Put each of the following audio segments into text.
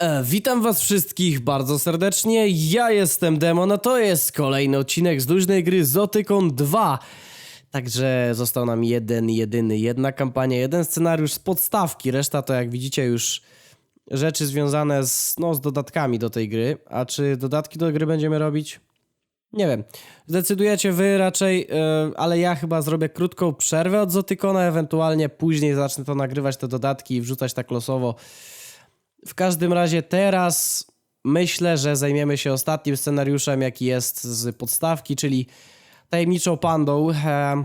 E, witam was wszystkich bardzo serdecznie, ja jestem Demon, a to jest kolejny odcinek z luźnej gry Zotykon 2. Także został nam jeden, jedyny, jedna kampania, jeden scenariusz z podstawki, reszta to jak widzicie już rzeczy związane z, no, z dodatkami do tej gry. A czy dodatki do gry będziemy robić? Nie wiem. Zdecydujecie wy raczej, e, ale ja chyba zrobię krótką przerwę od Zotykona, ewentualnie później zacznę to nagrywać, te dodatki i wrzucać tak losowo. W każdym razie teraz myślę, że zajmiemy się ostatnim scenariuszem, jaki jest z podstawki, czyli tajemniczą pandą. E,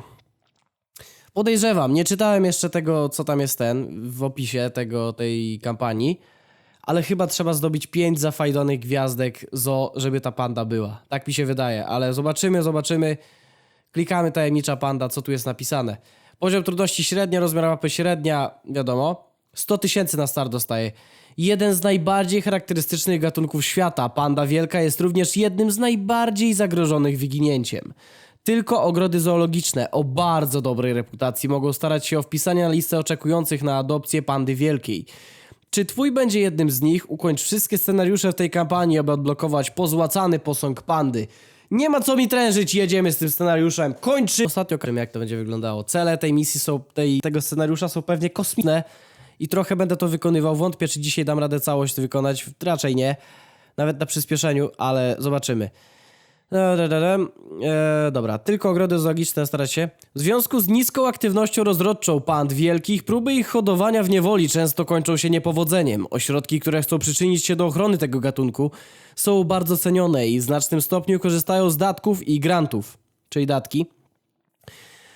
podejrzewam, nie czytałem jeszcze tego, co tam jest ten w opisie tego, tej kampanii, ale chyba trzeba zdobyć 5 zafajdonych gwiazdek zo, żeby ta panda była. Tak mi się wydaje, ale zobaczymy, zobaczymy. Klikamy tajemnicza panda, co tu jest napisane. Poziom trudności średnia, rozmiar mapy średnia, wiadomo. 100 tysięcy na start dostaje. Jeden z najbardziej charakterystycznych gatunków świata, panda wielka, jest również jednym z najbardziej zagrożonych wyginięciem. Tylko ogrody zoologiczne o bardzo dobrej reputacji mogą starać się o wpisanie na listę oczekujących na adopcję pandy wielkiej. Czy twój będzie jednym z nich? Ukończ wszystkie scenariusze w tej kampanii, aby odblokować pozłacany posąg pandy. Nie ma co mi trężyć, jedziemy z tym scenariuszem. Kończy! Ostatnio wiem jak to będzie wyglądało. Cele tej misji są, tej, tego scenariusza są pewnie kosmiczne i trochę będę to wykonywał. Wątpię, czy dzisiaj dam radę całość wykonać. Raczej nie. Nawet na przyspieszeniu, ale zobaczymy. E, dobra, tylko ogrody zoologiczne starać się. W związku z niską aktywnością rozrodczą pand wielkich, próby ich hodowania w niewoli często kończą się niepowodzeniem. Ośrodki, które chcą przyczynić się do ochrony tego gatunku, są bardzo cenione i w znacznym stopniu korzystają z datków i grantów, czyli datki.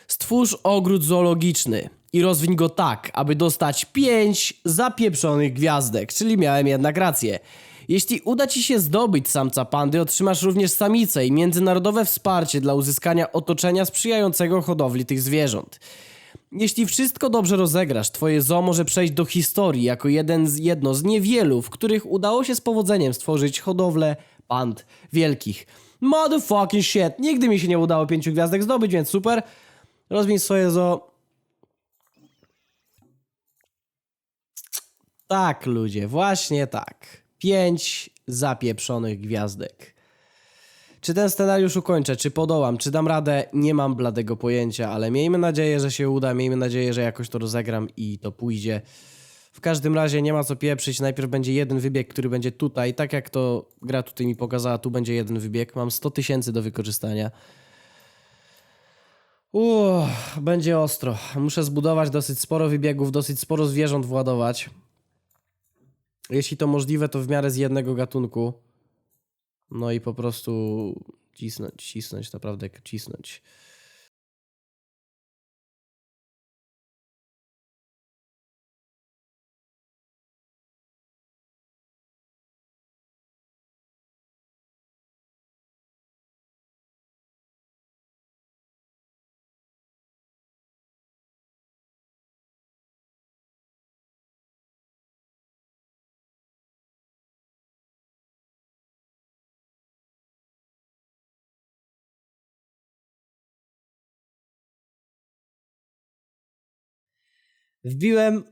Stwórz ogród zoologiczny i rozwiń go tak, aby dostać 5 zapieprzonych gwiazdek, czyli miałem jednak rację. Jeśli uda ci się zdobyć samca pandy, otrzymasz również samicę i międzynarodowe wsparcie dla uzyskania otoczenia sprzyjającego hodowli tych zwierząt. Jeśli wszystko dobrze rozegrasz, twoje zoo może przejść do historii jako jeden z, jedno z niewielu, w których udało się z powodzeniem stworzyć hodowlę pand wielkich. Motherfucking shit, nigdy mi się nie udało pięciu gwiazdek zdobyć, więc super. Rozwiń swoje zoo. Tak, ludzie, właśnie tak. Pięć zapieprzonych gwiazdek. Czy ten scenariusz ukończę, czy podołam, czy dam radę, nie mam bladego pojęcia, ale miejmy nadzieję, że się uda, miejmy nadzieję, że jakoś to rozegram i to pójdzie. W każdym razie nie ma co pieprzyć, najpierw będzie jeden wybieg, który będzie tutaj, tak jak to gra tutaj mi pokazała, tu będzie jeden wybieg, mam 100 tysięcy do wykorzystania. Uff, będzie ostro. Muszę zbudować dosyć sporo wybiegów, dosyć sporo zwierząt władować. Jeśli to możliwe, to w miarę z jednego gatunku. No i po prostu cisnąć, cisnąć, naprawdę cisnąć. Wbiłem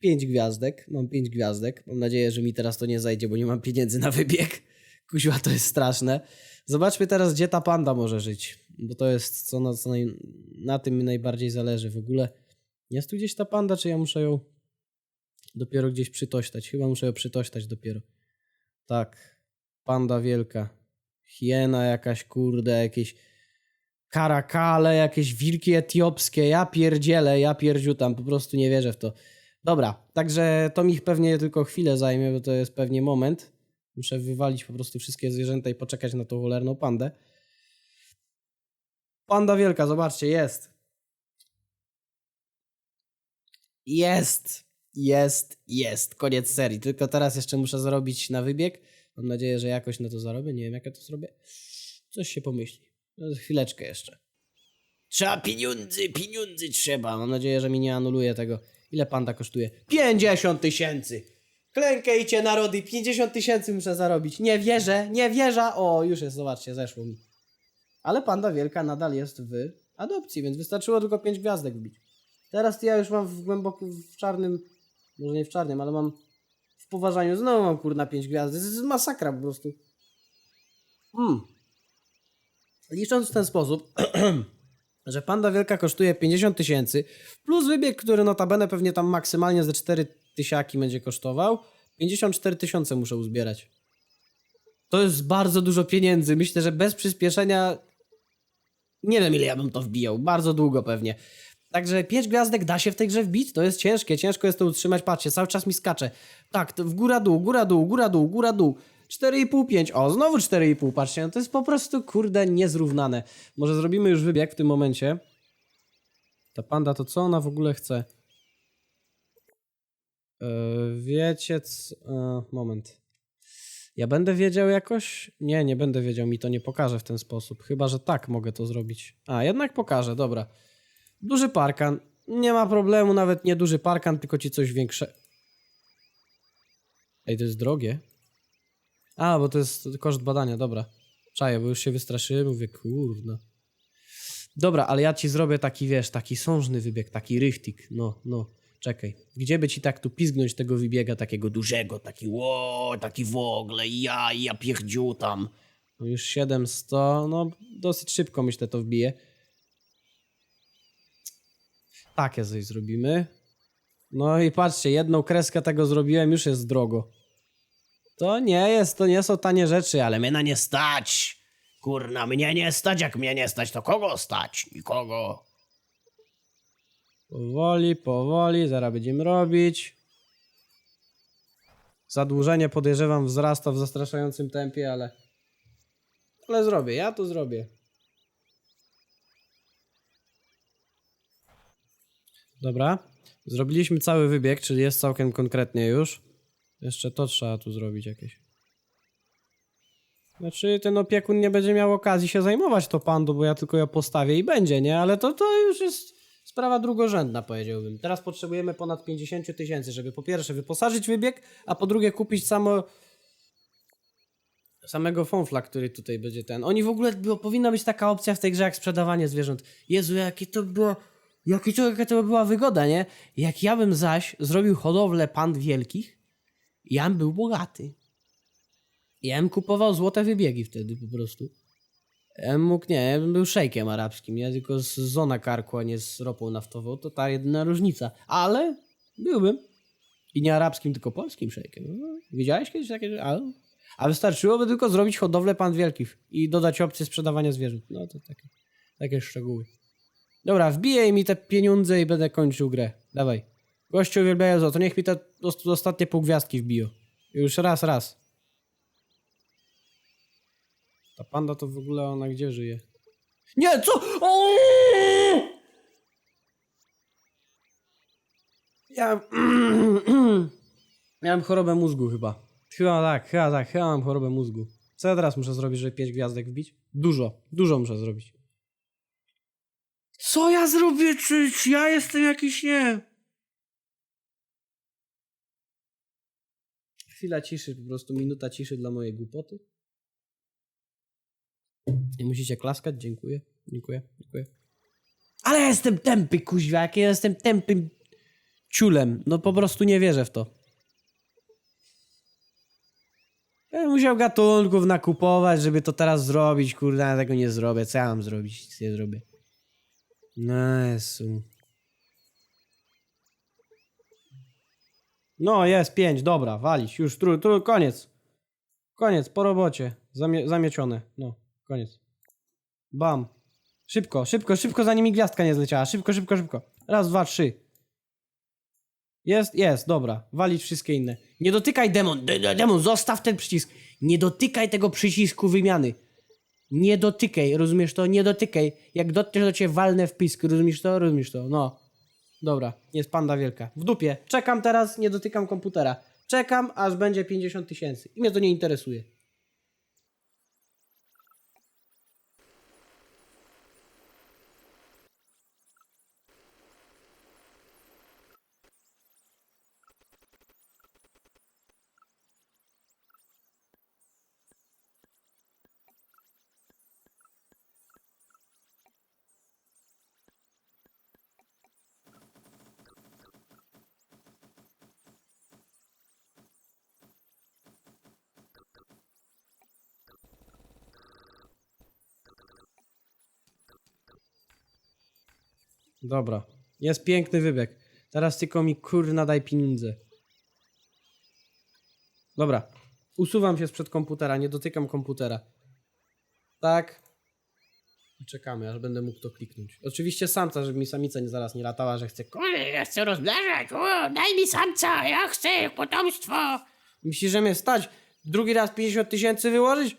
5 gwiazdek. Mam 5 gwiazdek. Mam nadzieję, że mi teraz to nie zajdzie, bo nie mam pieniędzy na wybieg. Kuźwa, to jest straszne. Zobaczmy teraz, gdzie ta panda może żyć. Bo to jest, co na, co naj, na tym mi najbardziej zależy. W ogóle jest tu gdzieś ta panda, czy ja muszę ją dopiero gdzieś przytośtać? Chyba muszę ją przytośtać dopiero. Tak. Panda wielka. Hiena jakaś, kurde, jakieś karakale, jakieś wilki etiopskie, ja pierdzielę, ja pierdziutam, po prostu nie wierzę w to. Dobra, także to mi pewnie tylko chwilę zajmie, bo to jest pewnie moment. Muszę wywalić po prostu wszystkie zwierzęta i poczekać na tą cholerną pandę. Panda wielka, zobaczcie, jest. Jest, jest, jest. Koniec serii. Tylko teraz jeszcze muszę zarobić na wybieg. Mam nadzieję, że jakoś na to zarobię. Nie wiem, jak ja to zrobię. Coś się pomyśli. No, Chwileczkę jeszcze. Trzeba pieniądze, pieniądze trzeba. Mam nadzieję, że mi nie anuluje tego. Ile panda kosztuje? 50 tysięcy! Klękajcie narody, 50 tysięcy muszę zarobić. Nie wierzę, nie wierzę. O, już jest, zobaczcie, zeszło mi. Ale panda wielka nadal jest w adopcji, więc wystarczyło tylko 5 gwiazdek wbić. Teraz ja już mam w głębokim, w czarnym, może nie w czarnym, ale mam w poważaniu. Znowu mam kurna 5 gwiazd. To jest masakra po prostu. Hmm. Licząc w ten sposób, że panda wielka kosztuje 50 tysięcy, plus wybieg, który notabene pewnie tam maksymalnie ze 4 tysiaki będzie kosztował, 54 tysiące muszę uzbierać. To jest bardzo dużo pieniędzy. Myślę, że bez przyspieszenia nie wiem ile ja bym to wbijał. Bardzo długo pewnie. Także 5 gwiazdek da się w tej grze wbić? To jest ciężkie, ciężko jest to utrzymać. Patrzcie, cały czas mi skacze. Tak, w góra dół, góra dół, góra dół, góra dół. 4,5, 5. O, znowu 4,5, patrzcie. No to jest po prostu, kurde, niezrównane. Może zrobimy już wybieg w tym momencie. Ta panda, to co ona w ogóle chce? Yy, wiecie co... Yy, moment. Ja będę wiedział jakoś? Nie, nie będę wiedział, mi to nie pokaże w ten sposób. Chyba, że tak mogę to zrobić. A, jednak pokażę, dobra. Duży parkan. Nie ma problemu, nawet nie duży parkan, tylko ci coś większe. Ej, to jest drogie. A, bo to jest koszt badania, dobra. Czaję, bo już się wystraszyłem, mówię, kurna. Dobra, ale ja ci zrobię taki, wiesz, taki sążny wybieg, taki rychtik. No, no, czekaj. Gdzie by ci tak tu pizgnąć tego wybiega takiego dużego, taki ło, taki w ogóle, ja, ja piechdziu tam. No już 700, no dosyć szybko myślę to wbije. Takie coś zrobimy. No i patrzcie, jedną kreskę tego zrobiłem, już jest drogo. To nie jest, to nie są tanie rzeczy, ale mnie na nie stać. Kurna, mnie nie stać, jak mnie nie stać, to kogo stać? Nikogo. Powoli, powoli, zaraz będziemy robić. Zadłużenie podejrzewam wzrasta w zastraszającym tempie, ale... Ale zrobię, ja to zrobię. Dobra. Zrobiliśmy cały wybieg, czyli jest całkiem konkretnie już. Jeszcze to trzeba tu zrobić jakieś. Znaczy, ten opiekun nie będzie miał okazji się zajmować to pandu, bo ja tylko ją postawię i będzie, nie? Ale to, to już jest sprawa drugorzędna, powiedziałbym. Teraz potrzebujemy ponad 50 tysięcy, żeby po pierwsze wyposażyć wybieg, a po drugie kupić samo samego fonfla, który tutaj będzie ten. Oni w ogóle, było, powinna być taka opcja w tej grze jak sprzedawanie zwierząt. Jezu, jakie to było, jakie to, jaka to była wygoda, nie? Jak ja bym zaś zrobił hodowlę pand wielkich, ja bym był bogaty. Ja bym kupował złote wybiegi wtedy po prostu. Ja bym mógł, nie, bym był szejkiem arabskim, ja tylko z zona karku, a nie z ropą naftową, to ta jedyna różnica. Ale byłbym. I nie arabskim, tylko polskim szejkiem. No, widziałeś kiedyś takie? A, a wystarczyłoby tylko zrobić hodowlę pan wielkich i dodać opcję sprzedawania zwierząt. No to takie, takie szczegóły. Dobra, wbijaj mi te pieniądze i będę kończył grę. Dawaj. Gościu uwielbiają złoto, niech mi te ost- ostatnie pół gwiazdki wbiją. Już raz, raz. Ta panda to w ogóle ona gdzie żyje? Nie, co? O! Ja... Miałem chorobę mózgu chyba. Chyba tak, chyba tak, chyba mam chorobę mózgu. Co ja teraz muszę zrobić, żeby pięć gwiazdek wbić? Dużo, dużo muszę zrobić. Co ja zrobię? Czy, czy ja jestem jakiś nie? Chwila ciszy, po prostu minuta ciszy dla mojej głupoty. Nie musicie klaskać, dziękuję, dziękuję, dziękuję. Ale ja jestem tępy, kuźwa, jak ja jestem tępym ciulem. No po prostu nie wierzę w to. Ja musiał gatunków nakupować, żeby to teraz zrobić, kurde, ja tego nie zrobię. Co ja mam zrobić? Nic nie zrobię. No. No, jest pięć, dobra, walić, już, tru, tru, koniec. Koniec, po robocie. Zamie zamiecione, no, koniec. Bam. Szybko, szybko, szybko, zanim mi gwiazdka nie zleciała. Szybko, szybko, szybko. Raz, dwa, trzy. Jest, jest, dobra. Walić wszystkie inne. Nie dotykaj demon, de, de, demon, zostaw ten przycisk. Nie dotykaj tego przycisku wymiany. Nie dotykaj, rozumiesz to? Nie dotykaj. Jak dotkniesz, to cię walnę w pisk, rozumiesz to? Rozumiesz to, no. Dobra, jest panda wielka. W dupie. Czekam teraz, nie dotykam komputera. Czekam, aż będzie 50 tysięcy. I mnie to nie interesuje. Dobra. Jest piękny wybieg. Teraz tylko mi kurna daj pieniądze. Dobra. Usuwam się sprzed komputera, nie dotykam komputera. Tak. I Czekamy, aż będę mógł to kliknąć. Oczywiście samca, żeby mi samica nie zaraz nie latała, że chce. Kurde, ja chcę rozmnażać. O, daj mi samca, ja chcę potomstwo. Myślisz, że mnie stać? Drugi raz 50 tysięcy wyłożyć?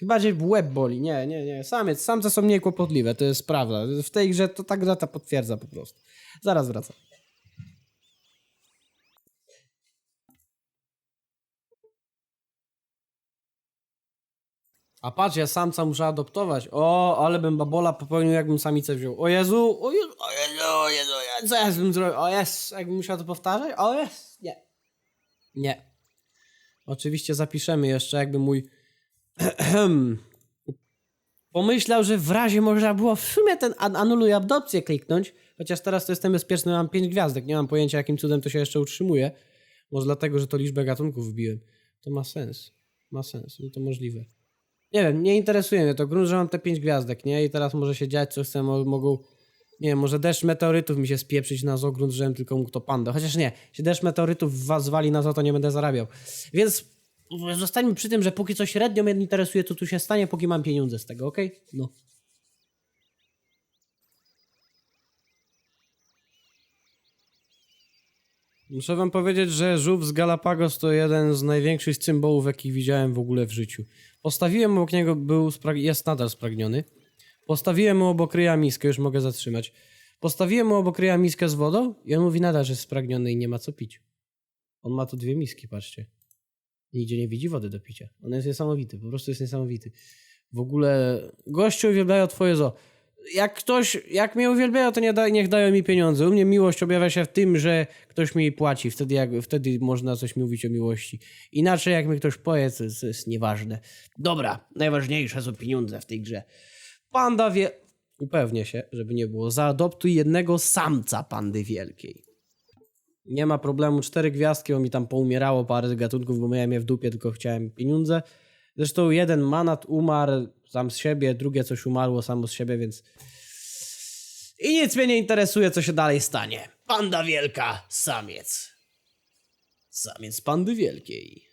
Chyba, że łeb boli. Nie, nie, nie. Samiec, samce są mniej kłopotliwe, to jest prawda. W tej grze to ta gra to potwierdza po prostu. Zaraz wracam. A patrz, ja samca muszę adoptować. O, ale bym babola popełnił, jakbym samicę wziął. O Jezu, o Jezu, o Jezu, o Jezu, co ja bym zrobił? O jest, jakbym musiał to powtarzać? O jest, nie. Nie. Oczywiście zapiszemy jeszcze, jakby mój pomyślał, że w razie można było w sumie ten an anuluj adopcję kliknąć, chociaż teraz to jestem bezpieczny, mam 5 gwiazdek, nie mam pojęcia jakim cudem to się jeszcze utrzymuje. Może dlatego, że to liczbę gatunków wbiłem. To ma sens. Ma sens, no to możliwe. Nie wiem, nie interesuje mnie to. Grunt, że mam te 5 gwiazdek, nie? I teraz może się dziać, co chcę, mo- mogą... Nie wiem, może deszcz meteorytów mi się spieprzyć na zogrunt, żebym tylko mógł to panda. Chociaż nie, jeśli deszcz meteorytów was zwali na to, to nie będę zarabiał. Więc zostańmy przy tym, że póki co średnio mnie interesuje, co tu się stanie, póki mam pieniądze z tego, okej? No. Muszę wam powiedzieć, że żółw z Galapagos to jeden z największych cymbołów, jakich widziałem w ogóle w życiu. Postawiłem obok niego, był jest nadal spragniony. Postawiłem mu obok ryja miskę, już mogę zatrzymać. Postawiłem mu obok ryja miskę z wodą i on mówi nadal, że jest spragniony i nie ma co pić. On ma tu dwie miski, patrzcie. Nigdzie nie widzi wody do picia. On jest niesamowity, po prostu jest niesamowity. W ogóle gościu uwielbiają twoje zo. Jak ktoś, jak mnie uwielbiają, to nie da, niech dają mi pieniądze. U mnie miłość objawia się w tym, że ktoś mi płaci. Wtedy, jak, wtedy można coś mówić o miłości. Inaczej, jak mi ktoś powie, to jest, to jest nieważne. Dobra, najważniejsze są pieniądze w tej grze. Panda wie... Upewnię się, żeby nie było. Zaadoptuj jednego samca pandy wielkiej. Nie ma problemu, cztery gwiazdki, bo mi tam poumierało parę gatunków, bo miałem je w dupie, tylko chciałem pieniądze. Zresztą jeden manat umarł sam z siebie, drugie coś umarło samo z siebie, więc... I nic mnie nie interesuje, co się dalej stanie. Panda wielka, samiec. Samiec pandy wielkiej.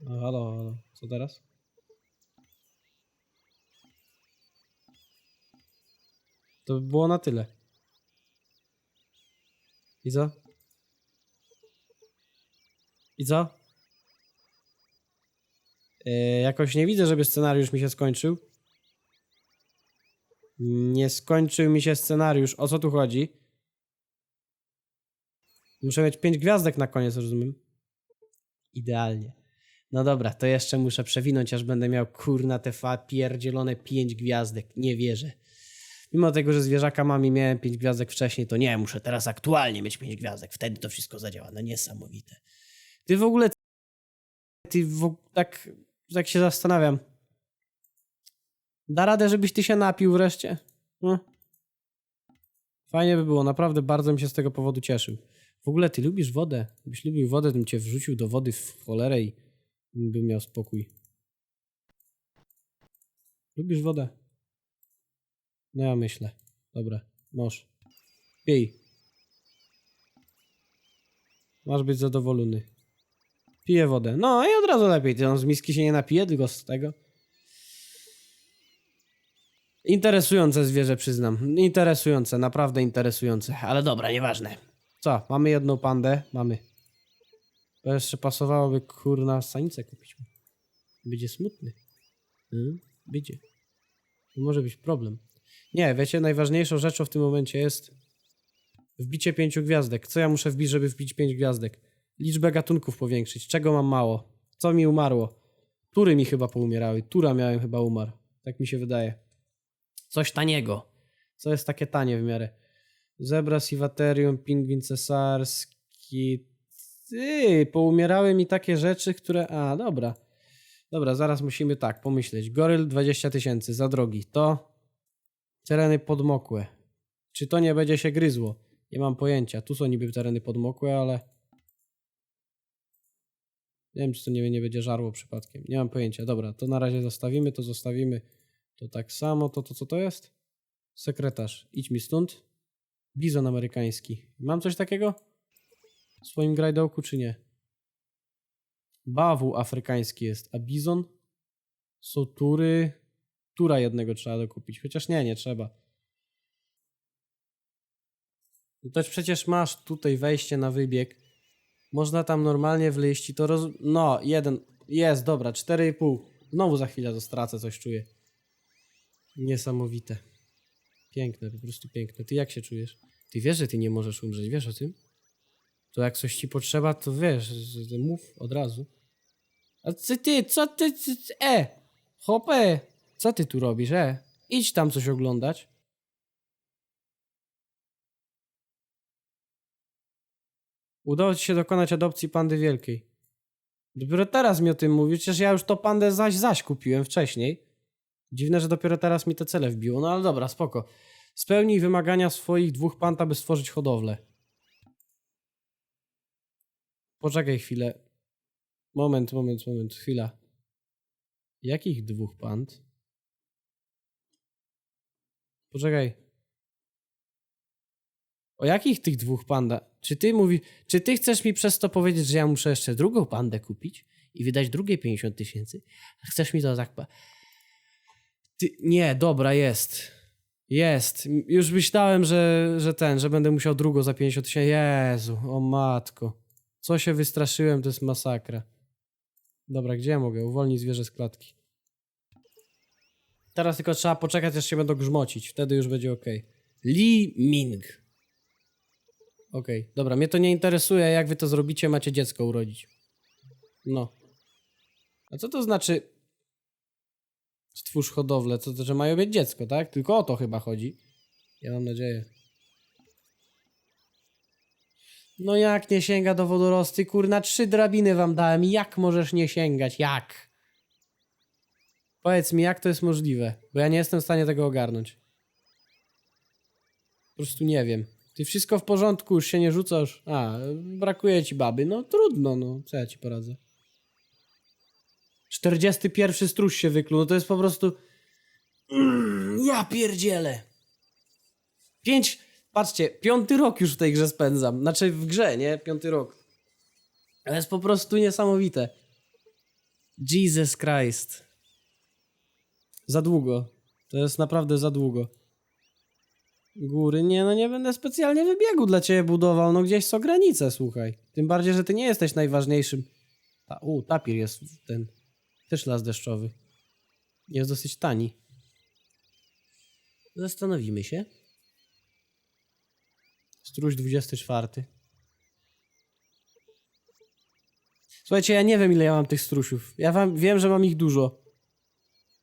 No, halo, halo. Co teraz? To by było na tyle. I co? I co? Yy, jakoś nie widzę, żeby scenariusz mi się skończył. Nie skończył mi się scenariusz. O co tu chodzi? Muszę mieć pięć gwiazdek na koniec, rozumiem? Idealnie. No dobra, to jeszcze muszę przewinąć, aż będę miał kurna te fa pierdzielone pięć gwiazdek. Nie wierzę. Mimo tego, że zwierzaka mam i miałem pięć gwiazdek wcześniej, to nie, muszę teraz aktualnie mieć pięć gwiazdek. Wtedy to wszystko zadziała. No niesamowite. Ty w ogóle... Ty w... tak... tak się zastanawiam. Da radę, żebyś ty się napił wreszcie? No. Fajnie by było, naprawdę bardzo bym się z tego powodu cieszył. W ogóle ty lubisz wodę. Gdybyś lubił wodę, bym cię wrzucił do wody w cholerę i bym miał spokój. Lubisz wodę? No ja myślę. Dobra, masz. Pij. Masz być zadowolony. Piję wodę. No i od razu lepiej. On z miski się nie napije, tylko z tego. Interesujące zwierzę, przyznam. Interesujące, naprawdę interesujące. Ale dobra, nieważne. Co, mamy jedną pandę? Mamy. To jeszcze pasowałoby, kurna, sanicę kupić. Będzie smutny. Hmm? Będzie. To może być problem. Nie, wiecie, najważniejszą rzeczą w tym momencie jest wbicie pięciu gwiazdek. Co ja muszę wbić, żeby wbić pięć gwiazdek? Liczbę gatunków powiększyć. Czego mam mało? Co mi umarło? Tury mi chyba poumierały. Tura miałem chyba umarł. Tak mi się wydaje. Coś taniego. Co jest takie tanie w miarę? Zebra, Sivaterium, pingwin cesarski. Ty, poumierały mi takie rzeczy, które... A, dobra. Dobra, zaraz musimy tak pomyśleć. Goryl 20 tysięcy, za drogi. To tereny podmokłe. Czy to nie będzie się gryzło? Nie mam pojęcia. Tu są niby tereny podmokłe, ale... Nie wiem, czy to nie, nie będzie żarło przypadkiem. Nie mam pojęcia. Dobra, to na razie zostawimy, to zostawimy. To tak samo. To, to co to jest? Sekretarz, idź mi stąd. Bizon amerykański. Mam coś takiego? W swoim grajdołku czy nie? Bawu afrykański jest, a bizon? Są tury. Tura jednego trzeba dokupić, chociaż nie, nie trzeba. No Toś przecież masz tutaj wejście na wybieg. Można tam normalnie wleść i to roz... No, jeden. Jest, dobra, 4,5. Znowu za chwilę to stracę, coś czuję. Niesamowite. Piękne, po prostu piękne. Ty jak się czujesz? Ty wiesz, że ty nie możesz umrzeć, wiesz o tym? To jak coś ci potrzeba, to wiesz, mów od razu. A co ty, co ty, ty, ty e, hopę, co ty tu robisz, e? Idź tam coś oglądać. Udało ci się dokonać adopcji pandy wielkiej. Dopiero teraz mi o tym mówisz, przecież ja już to pandę zaś zaś kupiłem wcześniej. Dziwne, że dopiero teraz mi te cele wbiło, no ale dobra, spoko. Spełnij wymagania swoich dwóch pand, aby stworzyć hodowlę. Poczekaj chwilę. Moment, moment, moment, chwila. Jakich dwóch pand? Poczekaj. O jakich tych dwóch panda? Czy ty mówi, czy ty chcesz mi przez to powiedzieć, że ja muszę jeszcze drugą pandę kupić i wydać drugie 50 tysięcy? Chcesz mi to tak... Ty, nie, dobra, jest. Jest. Już myślałem, że, że ten, że będę musiał drugą za 50 tysięcy. Jezu, o matko. Co się wystraszyłem, to jest masakra. Dobra, gdzie ja mogę? Uwolnić zwierzę z klatki. Teraz tylko trzeba poczekać, aż się będą grzmocić. Wtedy już będzie ok. Li Ming. Okej, dobra, mnie to nie interesuje, jak wy to zrobicie, macie dziecko urodzić. No. A co to znaczy stwórz hodowlę? To, to, że mają mieć dziecko, tak? Tylko o to chyba chodzi. Ja mam nadzieję. No jak nie sięga do wodorosty? Kurna, trzy drabiny wam dałem. Jak możesz nie sięgać? Jak? Powiedz mi, jak to jest możliwe? Bo ja nie jestem w stanie tego ogarnąć. Po prostu nie wiem. Ty wszystko w porządku, już się nie rzucasz. A, brakuje ci baby. No trudno, no. Co ja ci poradzę? 41 struś się wykluł. No to jest po prostu... Mm, ja pierdzielę. Pięć... Patrzcie, piąty rok już w tej grze spędzam. Znaczy w grze, nie? Piąty rok. To jest po prostu niesamowite. Jesus Christ. Za długo. To jest naprawdę za długo. Góry, nie, no nie będę specjalnie wybiegu dla ciebie budował, no gdzieś są granice, słuchaj. Tym bardziej, że ty nie jesteś najważniejszym. Ta, u, tapir jest ten, też las deszczowy. Jest dosyć tani. Zastanowimy się. Stróż 24. Słuchajcie, ja nie wiem ile ja mam tych strusiów. Ja wam wiem, że mam ich dużo.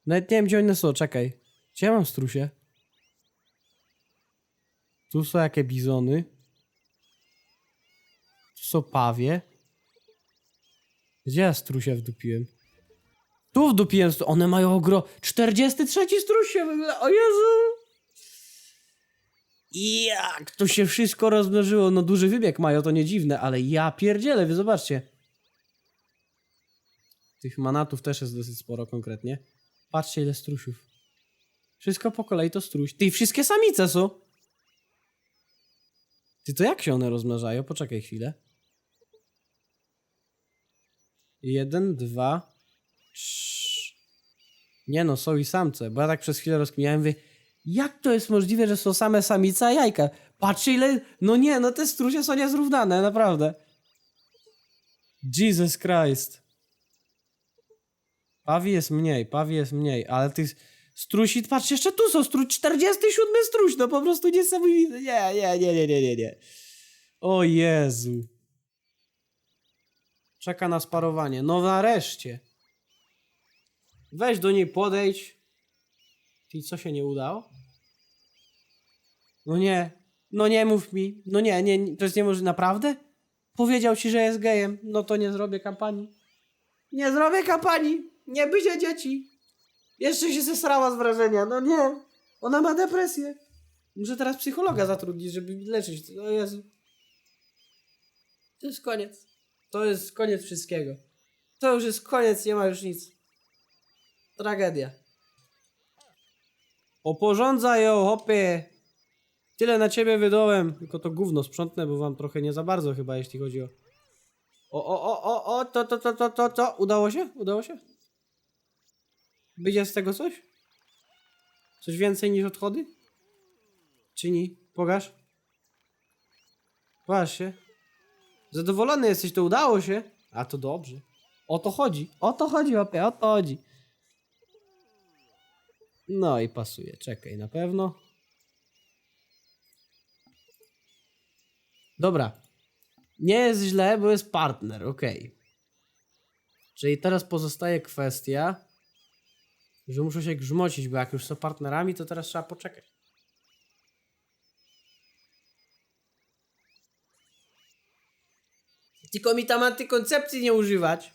Nawet nie wiem gdzie one są, czekaj. Gdzie ja mam strusie? Tu są jakie bizony. Tu są pawie. Gdzie ja strusia wdupiłem? Tu wdupiłem, stru- one mają ogro... 43 struś się wygląda, o Jezu! Jak to się wszystko rozmnożyło, no duży wybieg mają, to nie dziwne, ale ja pierdzielę, wy zobaczcie. Tych manatów też jest dosyć sporo konkretnie. Patrzcie ile strusiów. Wszystko po kolei to struś. Ty, wszystkie samice są. Ty, to jak się one rozmnażają? Poczekaj chwilę. Jeden, dwa, trz... Nie no, są i samce, bo ja tak przez chwilę rozkminiałem, mówię, jak to jest możliwe, że są same samice, a jajka? Patrzcie ile... No nie, no te strusie są niezrównane, naprawdę. Jesus Christ. Pawi jest mniej, pawi jest mniej, ale tych strusi, patrz, jeszcze tu są struś, 47 struś, no po prostu niesamowite. Nie, nie, nie, nie, nie, nie, nie. O Jezu. Czeka na sparowanie. No nareszcie. Weź do niej podejdź. Ty co się nie udało? No nie. No nie mów mi. No nie, nie, to jest niemożliwe. Naprawdę? Powiedział ci, że jest gejem. No to nie zrobię kampanii. Nie zrobię kampanii. Nie będzie dzieci. Jeszcze się zesrała z wrażenia. No nie. Ona ma depresję. Muszę teraz psychologa zatrudnić, żeby leczyć. O Jezu. To jest koniec. To jest koniec wszystkiego. To już jest koniec, nie ma już nic. Tragedia. Oporządzaj ją, hopie. Tyle na ciebie wydałem. Tylko to gówno sprzątnę, bo wam trochę nie za bardzo chyba, jeśli chodzi o... O, o, o, o, o, to, to, to, to, to, to. Udało się? Udało się? Będzie z tego coś? Coś więcej niż odchody? Czy nie? Pokaż. Pokaż się. Zadowolony jesteś, to udało się. A to dobrze. O to chodzi. O to chodzi, opie, o to chodzi. No i pasuje. Czekaj, na pewno. Dobra. Nie jest źle, bo jest partner, okej. Czyli teraz pozostaje kwestia, że muszę się grzmocić, bo jak już są partnerami, to teraz trzeba poczekać. Tylko mi tam antykoncepcji nie używać.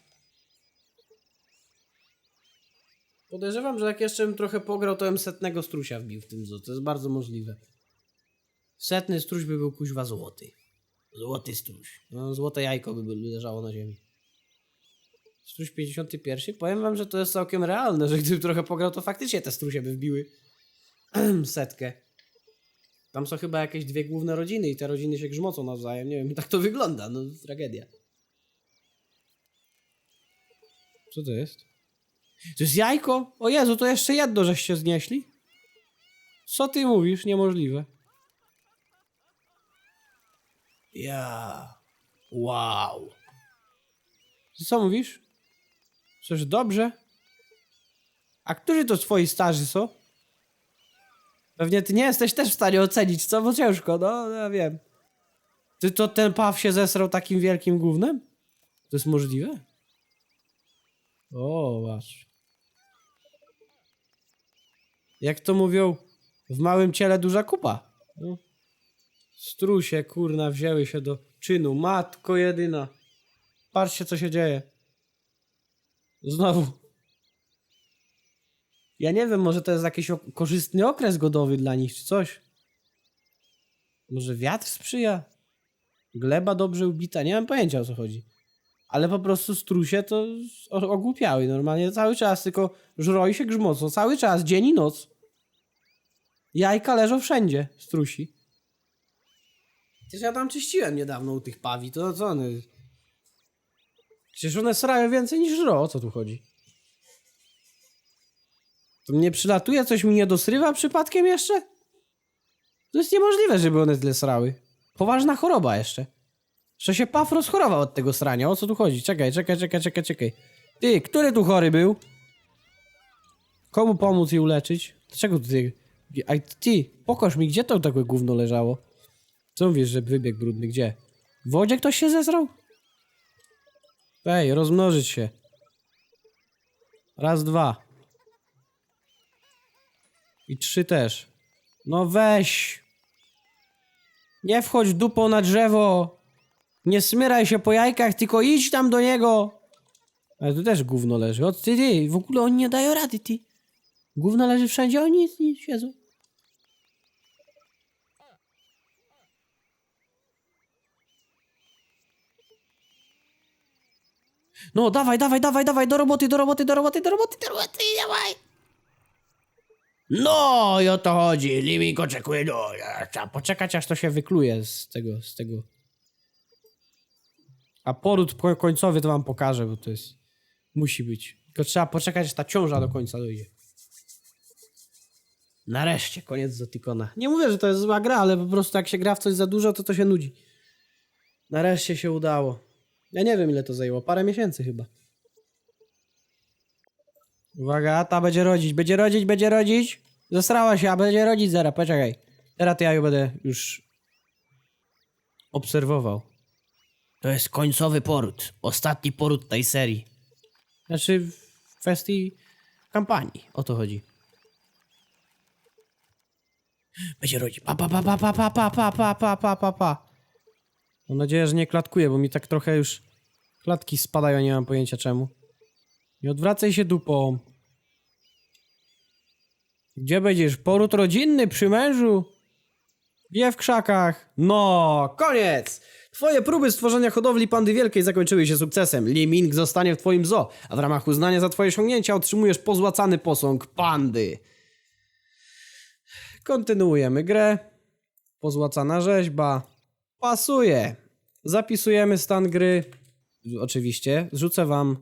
Podejrzewam, że jak jeszcze bym trochę pograł, to bym setnego strusia wbił w tym zoo. To jest bardzo możliwe. Setny struś by był kuźwa złoty. Złoty struś. No, złote jajko by leżało na ziemi. Struś 51. Powiem wam, że to jest całkiem realne, że gdybym trochę pograł, to faktycznie te strusie by wbiły setkę. Tam są chyba jakieś dwie główne rodziny i te rodziny się grzmocą nawzajem. Nie wiem, tak to wygląda. No, tragedia. Co to jest? To jest jajko? O Jezu, to jeszcze jedno żeście znieśli? Co ty mówisz? Niemożliwe. Ja. Wow. Co mówisz? Coś dobrze? A którzy to twoi starzy są? Pewnie ty nie jesteś też w stanie ocenić, co? Bo ciężko, no, no ja wiem. Ty to ten paw się zesrał takim wielkim gównem? To jest możliwe? O, patrz. Jak to mówią, w małym ciele duża kupa. No. Strusie, kurna, wzięły się do czynu. Matko jedyna. Patrzcie, co się dzieje. Znowu. Ja nie wiem, może to jest jakiś ok- korzystny okres godowy dla nich, czy coś. Może wiatr sprzyja? Gleba dobrze ubita? Nie mam pojęcia, o co chodzi. Ale po prostu strusie to o- ogłupiały normalnie cały czas, tylko żroi się grzmocą. Cały czas, dzień i noc. Jajka leżą wszędzie, strusi. Przecież ja tam czyściłem niedawno u tych pawi, to co one... Przecież one srają więcej niż żro, o co tu chodzi? To mnie przylatuje, coś mi nie dosrywa przypadkiem jeszcze? To jest niemożliwe, żeby one tyle srały. Poważna choroba jeszcze. Że się paw rozchorował od tego srania, o co tu chodzi? Czekaj, czekaj, czekaj, czekaj, czekaj. Ty, który tu chory był? Komu pomóc i uleczyć? Dlaczego ty... A ty, pokaż mi, gdzie to takie gówno leżało? Co mówisz, że wybieg brudny? Gdzie? W wodzie ktoś się zesrał? Ej, rozmnożyć się. Raz, dwa. I trzy też. No weź. Nie wchodź dupą na drzewo. Nie smyraj się po jajkach, tylko idź tam do niego. Ale tu też gówno leży. O ty, ty, w ogóle oni nie dają rady, ty. Gówno leży wszędzie, oni siedzą. No, dawaj, dawaj, dawaj, dawaj, do roboty, do roboty, do roboty, do roboty, do roboty, dawaj. No i o to chodzi. Limik oczekuje, no, trzeba poczekać, aż to się wykluje z tego, z tego. A poród ko- końcowy to wam pokażę, bo to jest, musi być. Tylko trzeba poczekać, aż ta ciąża do końca dojdzie. Nareszcie, koniec Zotikona. Nie mówię, że to jest zła gra, ale po prostu jak się gra w coś za dużo, to to się nudzi. Nareszcie się udało. Ja nie wiem, ile to zajęło. Parę miesięcy chyba. Uwaga, ta będzie rodzić, będzie rodzić, będzie rodzić. Zasrała się, a będzie rodzić zaraz, poczekaj. Teraz to ja ją będę już obserwował. To jest końcowy poród. Ostatni poród tej serii. Znaczy w kwestii kampanii. O to chodzi. Będzie rodzić. Pa, pa, pa, pa, pa, pa, pa, pa, pa, pa, pa, pa, pa. Mam nadzieję, że nie klatkuje, bo mi tak trochę już klatki spadają, nie mam pojęcia czemu. Nie odwracaj się dupą. Gdzie będziesz? Poród rodzinny przy mężu? Gdzie w krzakach? No, koniec! Twoje próby stworzenia hodowli pandy wielkiej zakończyły się sukcesem. Liming zostanie w twoim zoo, a w ramach uznania za twoje osiągnięcia otrzymujesz pozłacany posąg pandy. Kontynuujemy grę. Pozłacana rzeźba. Pasuje. Zapisujemy stan gry. Oczywiście. Rzucę wam.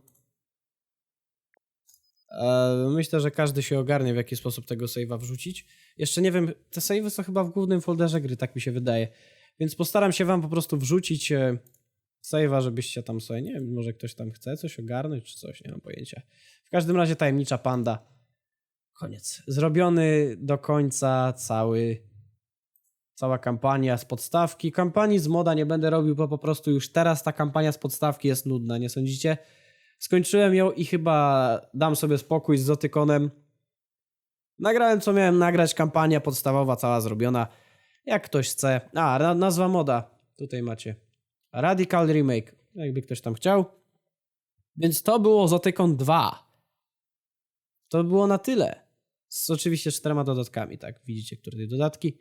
E, myślę, że każdy się ogarnie, w jaki sposób tego save'a wrzucić. Jeszcze nie wiem, te save'y są chyba w głównym folderze gry, tak mi się wydaje. Więc postaram się wam po prostu wrzucić e, save'a, żebyście tam sobie, nie wiem, może ktoś tam chce coś ogarnąć czy coś, nie mam pojęcia. W każdym razie tajemnicza panda. Koniec. Zrobiony do końca cały cała kampania z podstawki. Kampanii z moda nie będę robił, bo po prostu już teraz ta kampania z podstawki jest nudna, nie sądzicie? Skończyłem ją i chyba dam sobie spokój z Zotykonem. Nagrałem co miałem nagrać, kampania podstawowa cała zrobiona. Jak ktoś chce. A, na- nazwa moda. Tutaj macie. Radical Remake. Jakby ktoś tam chciał. Więc to było Zotykon 2. To było na tyle. Z oczywiście czterema dodatkami, tak? Widzicie, które te dodatki.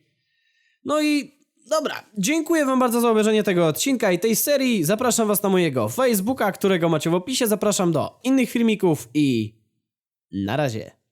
No i dobra, dziękuję wam bardzo za obejrzenie tego odcinka i tej serii. Zapraszam was na mojego Facebooka, którego macie w opisie. Zapraszam do innych filmików i na razie.